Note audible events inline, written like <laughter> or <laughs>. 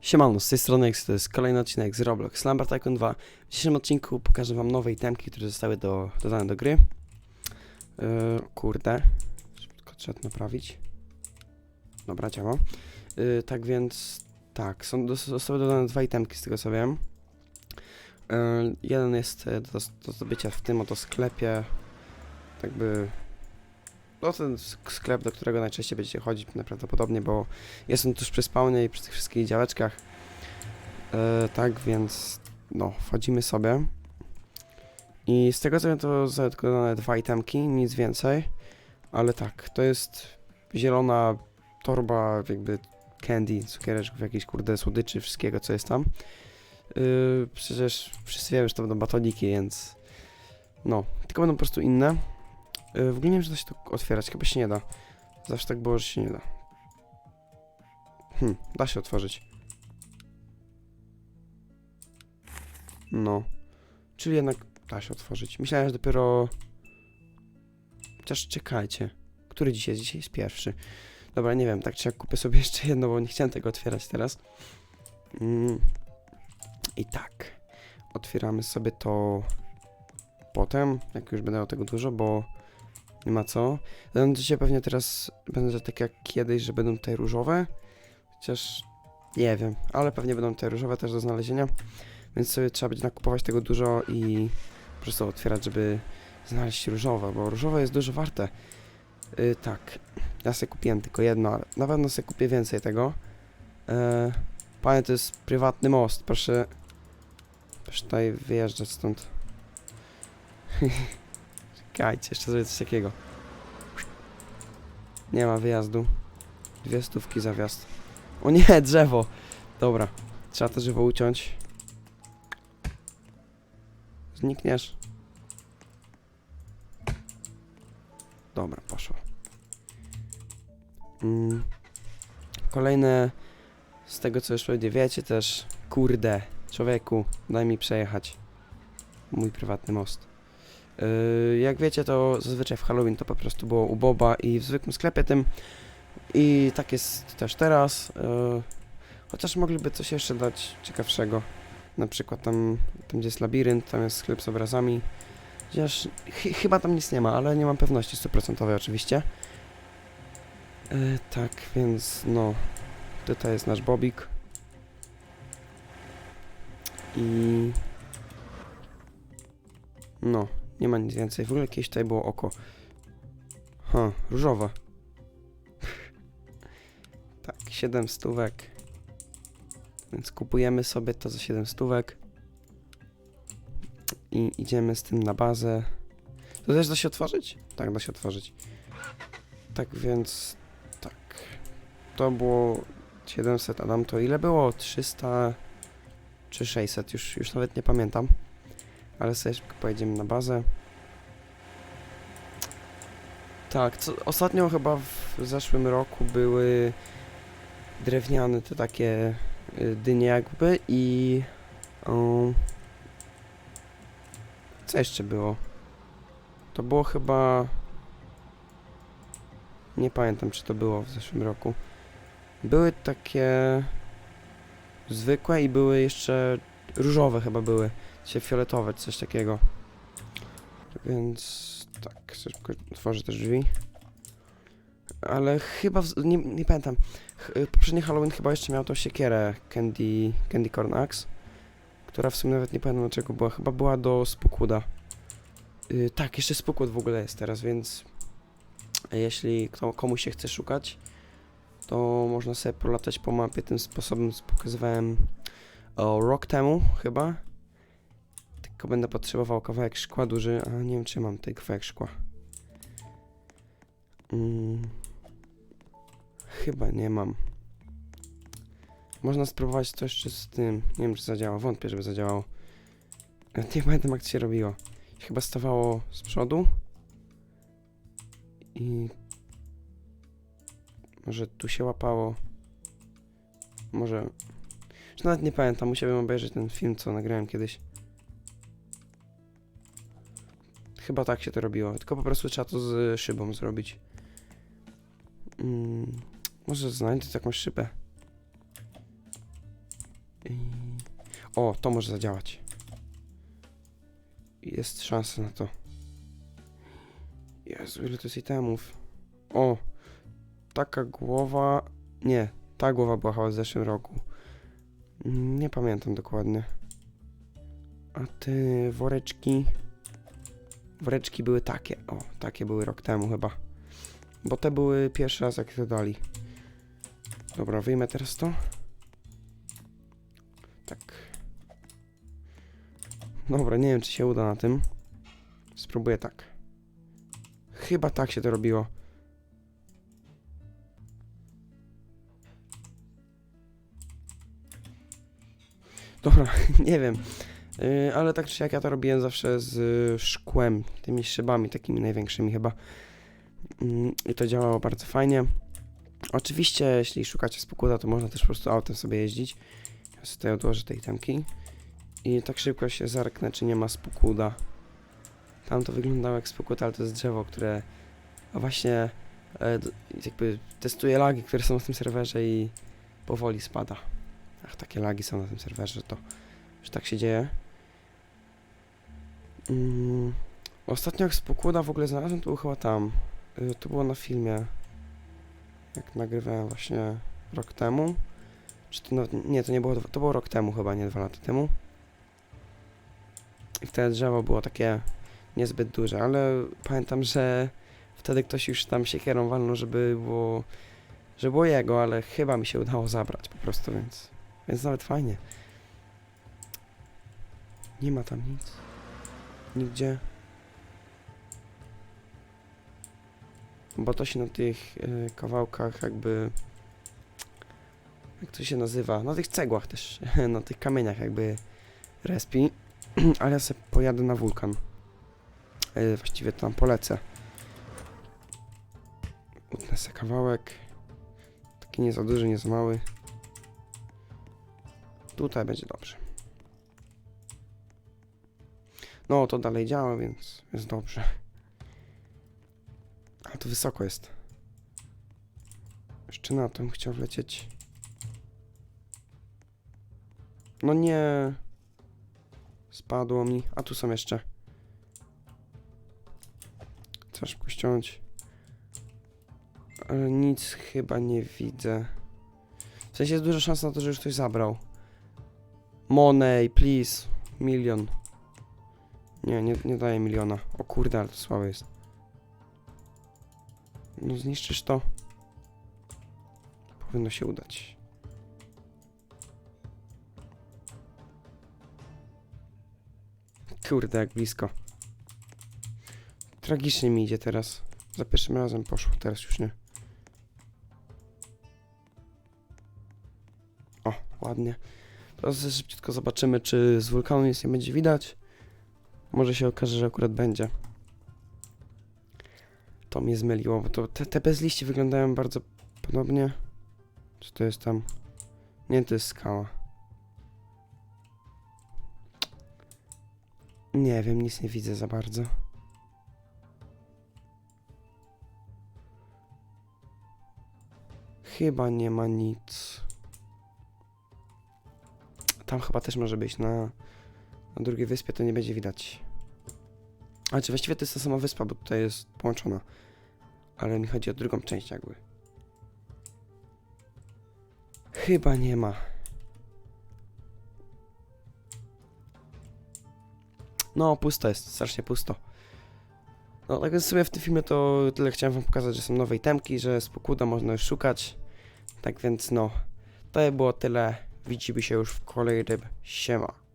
Siemano, z tej strony X, to jest kolejny odcinek z Roblox Slumber Tycoon 2. W dzisiejszym odcinku pokażę wam nowe itemki, które zostały do, dodane do gry. Yy, kurde, tylko trzeba to naprawić. Dobra, działa. Yy, tak więc, tak, są, zostały dodane dwa itemki z tego co wiem. Yy, jeden jest e, do, do zdobycia w tym oto sklepie, tak by... No ten sk- sklep, do którego najczęściej będziecie chodzić najprawdopodobniej, bo Jestem tuż przy spawnie i przy tych wszystkich działeczkach. E, tak więc, no, wchodzimy sobie. I z tego co wiem, to dodane dwa itemki, nic więcej. Ale tak, to jest zielona torba, jakby candy, cukiereczków, jakiejś kurde słodyczy, wszystkiego co jest tam. Yy, przecież wszyscy wiemy, że to będą batoniki, więc no, tylko będą po prostu inne. Yy, w ogóle nie wiem, da się to otwierać, chyba się nie da. Zawsze tak było, że się nie da. Hmm, da się otworzyć. No. Czyli jednak da się otworzyć. Myślałem, że dopiero... Chociaż czekajcie. Który dzisiaj jest? Dzisiaj jest pierwszy. Dobra, nie wiem, tak czy jak kupię sobie <laughs> jeszcze jedno, bo nie chciałem tego otwierać teraz. Mm. I tak. Otwieramy sobie to potem, jak już będę miał tego dużo, bo nie ma co. Będzie pewnie teraz, będzie tak jak kiedyś, że będą tutaj różowe. Chociaż nie wiem, ale pewnie będą te różowe też do znalezienia. Więc sobie trzeba będzie nakupować tego dużo i po prostu otwierać, żeby znaleźć różowe, bo różowe jest dużo warte. Yy, tak, ja sobie kupiłem tylko jedno, ale na pewno sobie kupię więcej tego. Yy, panie, to jest prywatny most, proszę, proszę tutaj wyjeżdżać stąd. <laughs> Czekajcie, jeszcze zrobię coś takiego. Nie ma wyjazdu. Dwie stówki za wjazd. O nie, <laughs> drzewo. Dobra, trzeba to drzewo uciąć. Znikniesz. Dobra, poszło. Mm. Kolejne, z tego co już pewnie wiecie też, kurde, człowieku, daj mi przejechać. Mój prywatny most. Yy, jak wiecie, to zazwyczaj w Halloween to po prostu było u Boba i w zwykłym sklepie tym i tak jest też teraz. e, chociaż mogliby coś jeszcze dać ciekawszego. Na przykład tam, tam gdzie jest labirynt, tam jest sklep z obrazami. Chociaż ch chyba tam nic nie ma, ale nie mam pewności stuprocentowej oczywiście. E, tak, więc no. Tutaj jest nasz Bobik. I... No, nie ma nic więcej. W ogóle kiedyś tutaj było oko. Ha, różowe. <laughs> Tak, 7 stówek. Więc kupujemy sobie to za 7 stówek. I idziemy z tym na bazę. To też da się otworzyć? Tak, da się otworzyć. Tak więc, tak. To było 700, a nam to ile było? 300 czy 600? Już, już nawet nie pamiętam. Ale sobie szybko pojedziemy na bazę. Tak, co, ostatnio chyba w zeszłym roku były drewniane te takie y, dynie jakby i um, co jeszcze było? To było chyba nie pamiętam czy to było w zeszłym roku. Były takie zwykłe i były jeszcze różowe chyba były, czy fioletowe, czy coś takiego. Więc tak, szybko otworzę też drzwi. Ale chyba, nie, nie pamiętam, y, poprzedni Halloween chyba jeszcze miał tą siekierę Candy, Candy Corn Axe, która w sumie nawet nie pamiętam do czego była, chyba była do Spookuda. Yy, tak, jeszcze Spookwood w ogóle jest teraz, więc jeśli kto, komuś się chce szukać, to można sobie polatać po mapie tym sposobem, co pokazywałem o, rok temu chyba. Tylko będę potrzebował kawałek szkła duży, a nie wiem czy mam tutaj kawałek szkła. Mm. Chyba nie mam. Można spróbować to jeszcze z tym. Nie wiem, czy zadziała. Wątpię, żeby zadziałało. Nie pamiętam, jak to się robiło. Chyba stawało z przodu. I... Może tu się łapało. Może... Już nawet nie pamiętam. Musiałbym obejrzeć ten film, co nagrałem kiedyś. Chyba tak się to robiło. Tylko po prostu trzeba to z szybą zrobić. Mm. Może znajdę jakąś szybę. I... O, to może zadziałać. Jest szansa na to. Jezu, ile to jest itemów. O, taka głowa... Nie, ta głowa była chyba w zeszłym roku. Mm, Nie pamiętam dokładnie. A te woreczki... Woreczki były takie. O, takie były rok temu chyba. Bo te były pierwszy raz jak to dali. Dobra, wyjmę teraz to. Tak. Dobra, nie wiem czy się uda na tym. Spróbuję tak. Chyba tak się to robiło. Dobra, <laughs> nie wiem. Yy, ale tak czy jak ja to robiłem zawsze z y, szkłem, tymi szybami takimi największymi chyba. Mm, I to działało bardzo fajnie. Oczywiście, jeśli szukacie spokuda, to można też po prostu autem sobie jeździć. Ja sobie tutaj odłożę tej temki. I tak szybko się zerknę, czy nie ma spokuda. Tam to wyglądało jak spokód, ale to jest drzewo, które właśnie e, jakby testuje lagi, które są na tym serwerze i powoli spada. Ach, takie lagi są na tym serwerze, to że tak się dzieje. Mm, ostatnio jak spokuda w ogóle znalazłem, to był chyba tam. Y, to było na filmie, jak nagrywałem właśnie rok temu. Czy to nawet, nie, to nie było, to było rok temu chyba, nie dwa lata temu. I wtedy drzewo było takie niezbyt duże, ale pamiętam, że wtedy ktoś już tam siekierą walnął, żeby było, żeby było jego, ale chyba mi się udało zabrać po prostu, więc, więc nawet fajnie. Nie ma tam nic. Nigdzie. Bo to się na tych y, kawałkach jakby... Jak to się nazywa? Na tych cegłach też, <laughs> na tych kamieniach jakby respi. <clears throat> Ale ja sobie pojadę na wulkan. Y, właściwie tam polecę. Utnę sobie kawałek. Taki nie za duży, nie za mały. Tutaj będzie dobrze. No, to dalej działa, więc jest dobrze. A to wysoko jest. Jeszcze na tym chciał wlecieć. No nie. Spadło mi. A tu są jeszcze. Trzeba szybko ściąć. Ale nic chyba nie widzę. W sensie jest duża szansa na to, że już ktoś zabrał. Money, please. Milion. Nie, nie, nie daje miliona. O kurde, ale to słabe jest. No zniszczysz to. Powinno się udać. Kurde, jak blisko. Tragicznie mi idzie teraz. Za pierwszym razem poszło, teraz już nie. O, ładnie. Teraz szybciutko zobaczymy, czy z wulkanu nic nie będzie widać. Może się okaże, że akurat będzie. To mnie zmyliło, bo to te, te bez liści wyglądają bardzo podobnie. Co to jest tam? Nie, to jest skała. Nie wiem, nic nie widzę za bardzo. Chyba nie ma nic. Tam chyba też może być na, na drugiej wyspie, to nie będzie widać. Ale czy właściwie to jest ta sama wyspa, bo tutaj jest połączona. Ale mi chodzi o drugą część jakby. Chyba nie ma. No, pusto jest, strasznie pusto. No, tak więc sobie w tym filmie to tyle chciałem wam pokazać, że są nowe itemki, że spokuda można już szukać. Tak więc no, to by było tyle. Widzimy się już w kolejnym. Siema.